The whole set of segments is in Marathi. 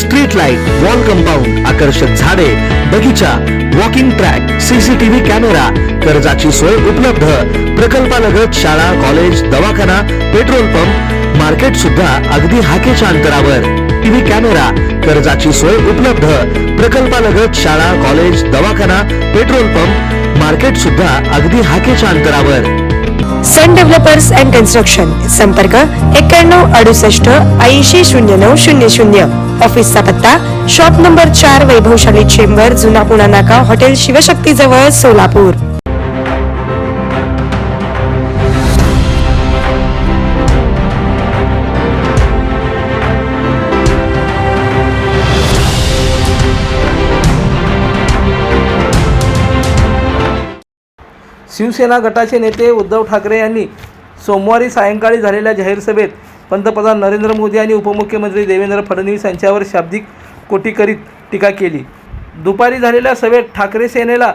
street light wall compound आकर्षक झाडे बगीचा वॉकिंग ट्रॅक सीसीटीव्ही कॅमेरा कर्जाची सोय उपलब्ध. प्रकल्पालगत शाळा कॉलेज दवाखाना पेट्रोल पंप मार्केट सुद्धा अगदी हाकेच्या अंतरावर. टीव्ही कॅमेरा कर्जाची सोय उपलब्ध. प्रकल्पालगत शाळा कॉलेज दवाखाना पेट्रोल पंप मार्केट सुद्धा अगदी हाकेच्या अंतरावर. सन डेव्हलपर्स अँड कन्स्ट्रक्शन संपर्क एक्क्याण्णव अडुसष्ट ऐंशी शून्य नऊ शून्य शून्य ऑफिसचा पत्ता शॉप नंबर चार वैभवशाली चेंबर जुना पुणा नाका हॉटेल शिवशक्ती जवळ सोलापूर शिवसेना गटाचे नेते उद्धव ठाकरे यांनी सोमवारी सायंकाळी झालेल्या जाहीर सभेत पंतप्रधान नरेंद्र मोदी आणि उपमुख्यमंत्री देवेंद्र फडणवीस यांच्यावर शाब्दिक कोटी करीत टीका केली. दुपारी झालेल्या सभेत ठाकरे सेनेला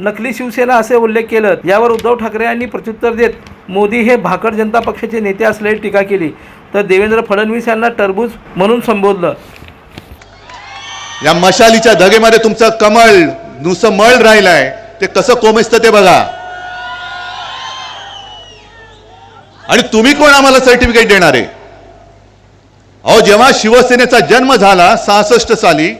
नकली शिवसेना असे उल्लेख केलं. यावर उद्धव ठाकरे यांनी प्रत्युत्तर देत मोदी हे भाकड जनता पक्षाचे नेते असल्याची टीका केली. तर देवेंद्र फडणवीस यांना टरबूज म्हणून संबोधलं. या मशालीच्या धगेमध्ये तुमचं कमळ नुसतं मळ राहिलं आहे ते कसं कोमेसतं ते बघा. आणि तुम्ही कोण आम्हाला सर्टिफिकेट देणार आहे? अहो जेव्हा शिवसेनेचा जन्म झाला सहासष्ट साली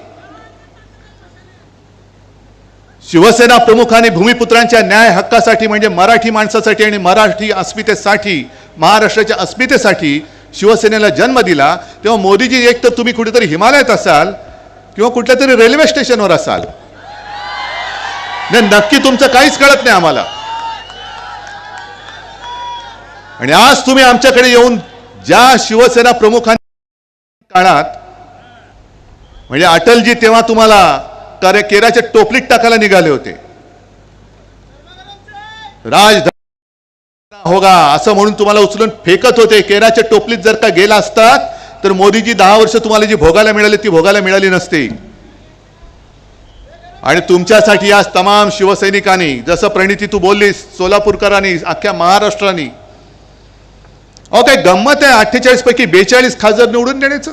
शिवसेना प्रमुखाने भूमिपुत्रांच्या न्याय हक्कासाठी म्हणजे मराठी माणसासाठी आणि मराठी अस्मितेसाठी महाराष्ट्राच्या अस्मितेसाठी शिवसेनेला जन्म दिला तेव्हा मोदीजी एक तर तुम्ही कुठेतरी हिमालयात असाल किंवा कुठल्या तरी रेल्वे स्टेशनवर असाल. नाही नक्की तुमचं काहीच कळत नाही आम्हाला. आणि आज तुम्ही आमच्याकडे येऊन ज्या शिवसेना प्रमुखांनी काळात म्हणजे अटलजी तेव्हा तुम्हाला करे केराच्या टोपलीत टाकायला निघाले होते. राज होगा असं म्हणून तुम्हाला उचलून फेकत होते. केराच्या टोपलीत जर का गेला असतात तर मोदीजी दहा वर्ष तुम्हाला जी भोगायला मिळाली ती भोगायला मिळाली नसती. आणि तुमच्यासाठी आज तमाम शिवसैनिकांनी जसं प्रणिती तू बोललीस सोलापूरकरांनी अख्ख्या महाराष्ट्राने अहो काय गंमत आहे अठ्ठेचाळीस पैकी बेचाळीस खासदार निवडून देण्याचं.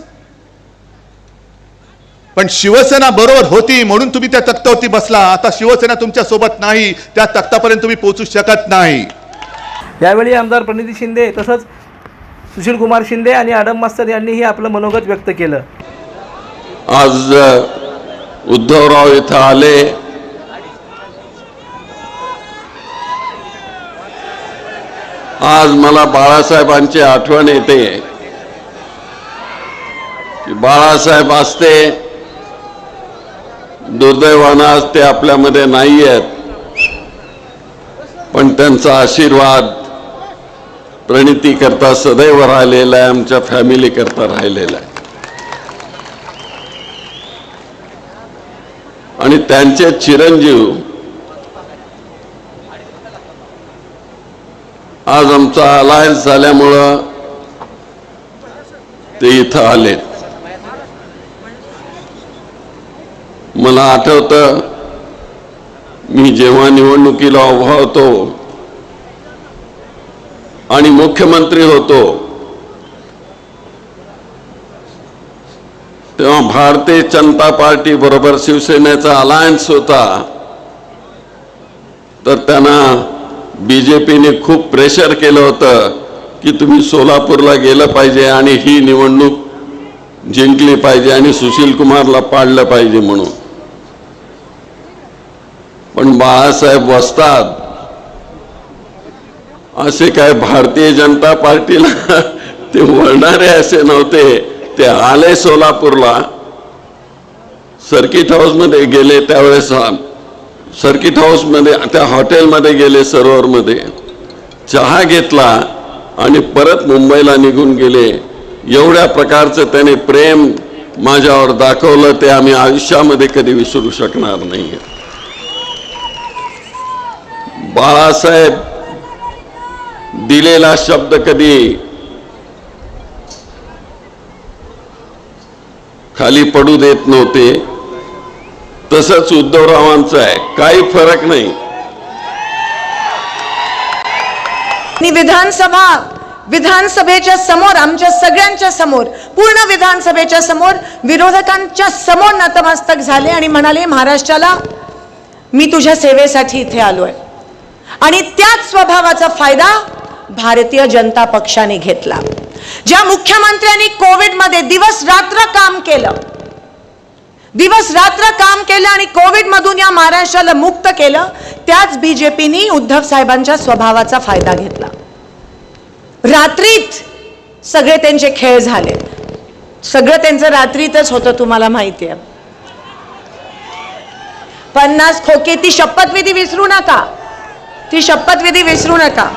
पण शिवसेना बरोबर होती म्हणून तुम्ही त्या तख्तावरती बसला. आता शिवसेना तुमच्यासोबत नाही त्या तख्तापर्यंत तुम्ही पोहोचू शकत नाही. यावेळी आमदार प्रणिती शिंदे तसंच सुशीलकुमार शिंदे आणि आडम मास्तर यांनीही आपलं मनोगत व्यक्त केलं. आज उद्धवराव इथं आले. आज मला बाळासाहेबांची आठवण येते. की बाळासाहेब असते दुर्दैवानं आज ते आपल्यामध्ये नाही आहेत पण त्यांचा आशीर्वाद प्रणिती करता सदैव राहिलेला आहे आमच्या फॅमिली करता राहिलेला आहे. आणि त्यांचे चिरंजीव आज आमचा अलायन्स झाल्यामुळं ते इथं आले. मला आठवतं मी जेव्हा निवडणुकीला उभा होतो आणि मुख्यमंत्री होतो तेव्हा भारतीय जनता पार्टी बरोबर शिवसेनेचा अलायन्स होता. तर त्यांना बीजेपीने खूप प्रेशर केलं होतं की तुम्ही सोलापूरला गेलं पाहिजे आणि ही निवडणूक जिंकली पाहिजे आणि सुशील कुमारला पाडलं पाहिजे म्हणून. पण बाळासाहेब वसतात असे काय भारतीय जनता पार्टीला ते वळणारे असे नव्हते. ते आले सोलापूरला सर्किट हाऊसमध्ये गेले त्यावेळेस सर्किट हाऊसमध्ये त्या हॉटेलमध्ये गेले सरोवरमध्ये. चहा घेतला आणि परत मुंबईला निघून गेले. एवढ्या प्रकारचं त्याने प्रेम माझ्यावर दाखवलं ते आम्ही आयुष्यामध्ये कधी विसरू शकणार नाही बाळासाहेब दिलेला शब्द कधी खाली पडू देत नव्हते. तसंच उद्धवरावांचं आहे. काही फरक नाही. विधानसभा विधानसभेच्या समोर आमच्या सगळ्यांच्या समोर पूर्ण विधानसभेच्या समोर विरोधकांच्या समोर नतमस्तक झाले आणि म्हणाले महाराष्ट्राला मी तुझ्या सेवेसाठी इथे आलोय. आणि त्याच स्वभावाचा फायदा भारतीय जनता पक्षाने घेतला. ज्या मुख्यमंत्र्यांनी कोविडमध्ये दिवस रात्र काम केलं दिवस रात्र काम केलं आणि कोविड मधून या महाराष्ट्राला मुक्त केलं त्याच बीजेपीनी उद्धव साहेबांच्या स्वभावाचा फायदा घेतला. रात्रीत सगळे त्यांचे खेळ झाले. सगळं त्यांचं रात्रीतच होतं तुम्हाला माहिती आहे पन्नास खोके ती शपथविधी विसरू नका. ती शपथविधी विसरू नका.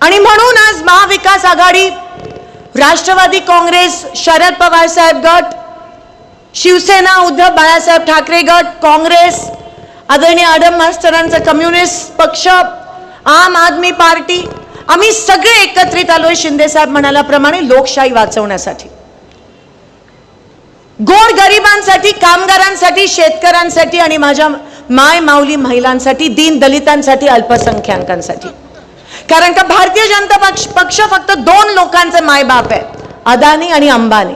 आणि म्हणून आज महाविकास आघाडी राष्ट्रवादी काँग्रेस शरद पवार साहेब गट शिवसेना उद्धव बाळासाहेब ठाकरे गट काँग्रेस आदरणीय अडम मास्तरांचा कम्युनिस्ट पक्ष आम आदमी पार्टी आम्ही सगळे एकत्रित आलोय शिंदेसाहेब म्हणाल्याप्रमाणे लोकशाही वाचवण्यासाठी. गोर गरिबांसाठी कामगारांसाठी शेतकऱ्यांसाठी आणि माझ्या माय माऊली महिलांसाठी दीन दलितांसाठी अल्पसंख्याकांसाठी. कारण का भारतीय जनता पक्ष पक्ष फक्त दोन लोकांचे मायबाप आहे अदानी आणि अंबानी.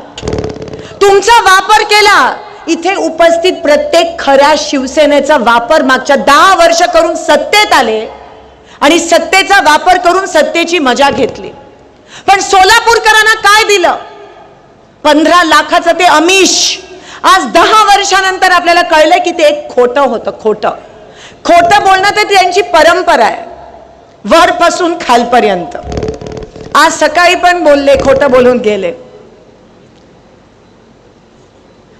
तुमचा वापर केला इथे उपस्थित प्रत्येक खऱ्या शिवसेनेचा वापर मागच्या दहा वर्ष करून सत्तेत आले आणि सत्तेचा वापर करून सत्तेची मजा घेतली. पण सोलापूरकरांना काय दिलं? पंधरा लाखाचं ते अमिष. आज दहा वर्षानंतर आपल्याला कळलंय की ते एक खोटं होतं खोटं. खोटं बोलणं ते त्यांची परंपरा आहे. वरपासून खालपर्यंत. आज सकाळी पण बोलले खोटं बोलून गेले.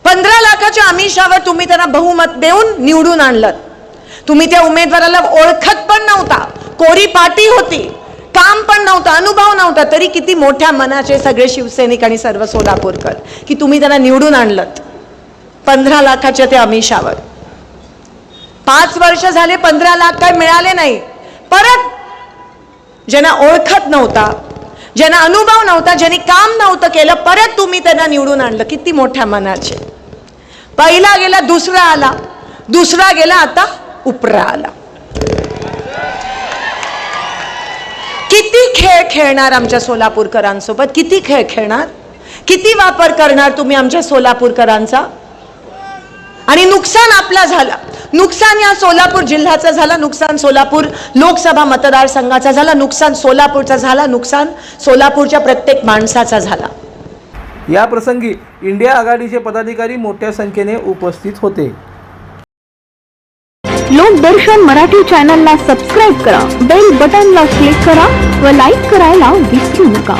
पंधरा लाखाच्या आमिषावर तुम्ही त्यांना बहुमत देऊन निवडून आणलं तुम्ही त्या उमेदवाराला ओळखत पण नव्हता. कोरी पाटी होती. काम पण नव्हतं अनुभव नव्हता. तरी किती मोठ्या मनाचे सगळे शिवसैनिक आणि सर्व सोलापूरकर की तुम्ही त्यांना निवडून आणलं पंधरा लाखाच्या त्या अमिषावर पाच वर्ष झाले पंधरा लाख काय मिळाले नाही. परत ज्यांना ओळखत नव्हता ज्यांना अनुभव नव्हता ज्यांनी काम नव्हतं केलं परत तुम्ही त्यांना निवडून आणलं. किती मोठ्या मनाचे. पहिला गेला दुसरा आला. दुसरा गेला आता उपरा आला. किती खेळ खेळणार आमच्या सोलापूरकरांसोबत? किती खेळ खेळणार? किती वापर करणार तुम्ही आमच्या सोलापूरकरांचा? आणि नुकसान आपला झाला. नुकसान या सोलापूर जिल्ह्याचं झालं नुकसान सोलापूर लोकसभा मतदारसंघाचा झाला नुकसान सोलापूरचा झाला नुकसान सोलापूरच्या प्रत्येक माणसाचा झाला. या प्रसंगी इंडिया आघाडीचे पदाधिकारी मोठ्या संख्येने उपस्थित होते. लोकदर्शन मराठी चॅनलला सबस्क्राईब करा बेल बटनला क्लिक करा व लाईक करायला विसरू नका.